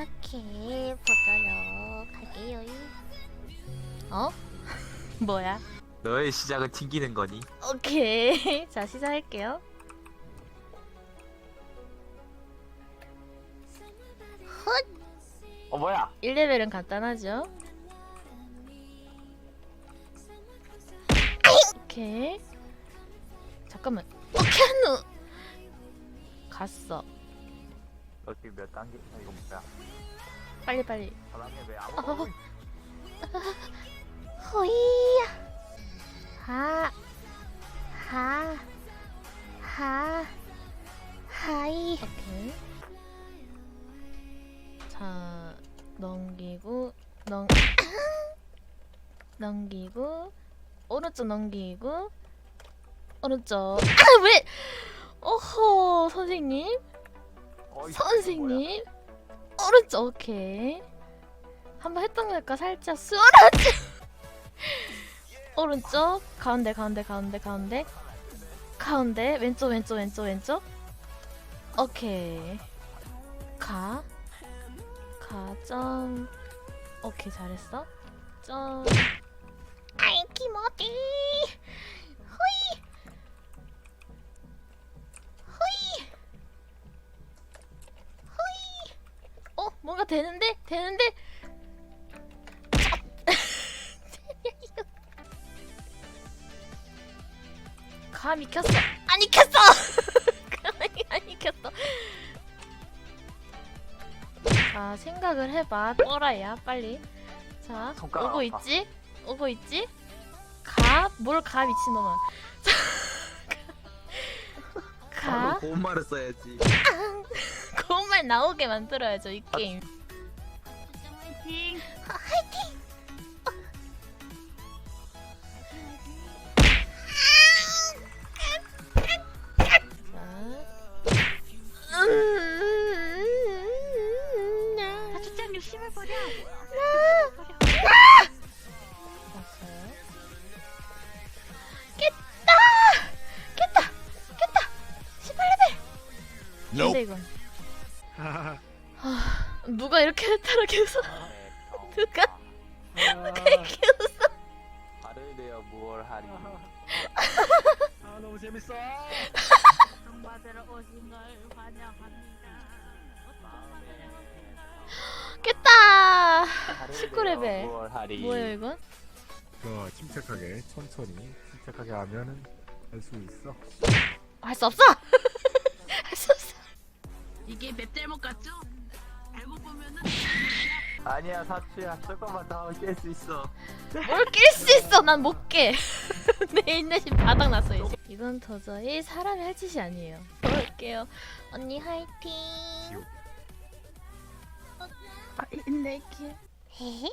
시작해 보도록 할게요. 어? 뭐야? 너의 시작은 튕기는 거니? 오케이. 자, 시작할게요. 헛! 어 뭐야? 1레벨은 간단하죠? 오케이. 잠깐만. 오케이, 한우! 갔어. 너 지금 몇 단계? 아, 이거 뭐야? 빨리, 빨리. 사람이 왜 어. 아무? 호이야. 하. 하. 하. 하이. 오케이. 자, 넘기고 넘 넘기고 오른쪽 넘기고 오른쪽. 아, 왜? 오호, 선생님. 선생님. 오른쪽 오케이. 한번 했던 거니까? 살짝 수월하지. 오른쪽 가운데 가운데 가운데 가운데. 가운데 왼쪽 왼쪽 왼쪽 왼쪽. 오케이. 가. 가점. 오케이 잘했어. 점 아이 키모디 호이 호이 호이 어 뭔가 되는데 되는데 감이 켰어. 안 익혔어. 감이 안 익혔어. 자 생각을 해봐. 뽀라야 빨리. 자 손가락 오고 아파. 있지? 오고 있지? 가? 뭘 가 미친놈아. 가? 고운 말을 써야지. 고운 말 나오게 만들어야죠 이 게임. 자. 주장 욕심을 버려. 봤어요? 깼다! 깼다! 깼다! 18레벨! 근데 이건 아, 누가 이렇게 했다라 계속 누가 이렇게 웃어 발을 내어 무얼 하리? 아 너무 재밌어. 정 받으러 오신 걸 환영합니다. 어떤? 깼다! 발을 19레벨. 내어 무얼 하리? 뭐예요 이건? 그 침착하게 천천히 침착하게 하면은 할 수 있어. 할 수 없어! 할 수 없어 이게 맵 잘못 같죠? 아니야 사추야 조금만 더 하면 깰 수 있어. 뭘낄수 있어 난 못 깨. 내 인내심 바닥났어 이제. 이건 도저히 사람이 할 짓이 아니에요. 볼게요. 언니 화이팅. 아, 인내기. 헤헤.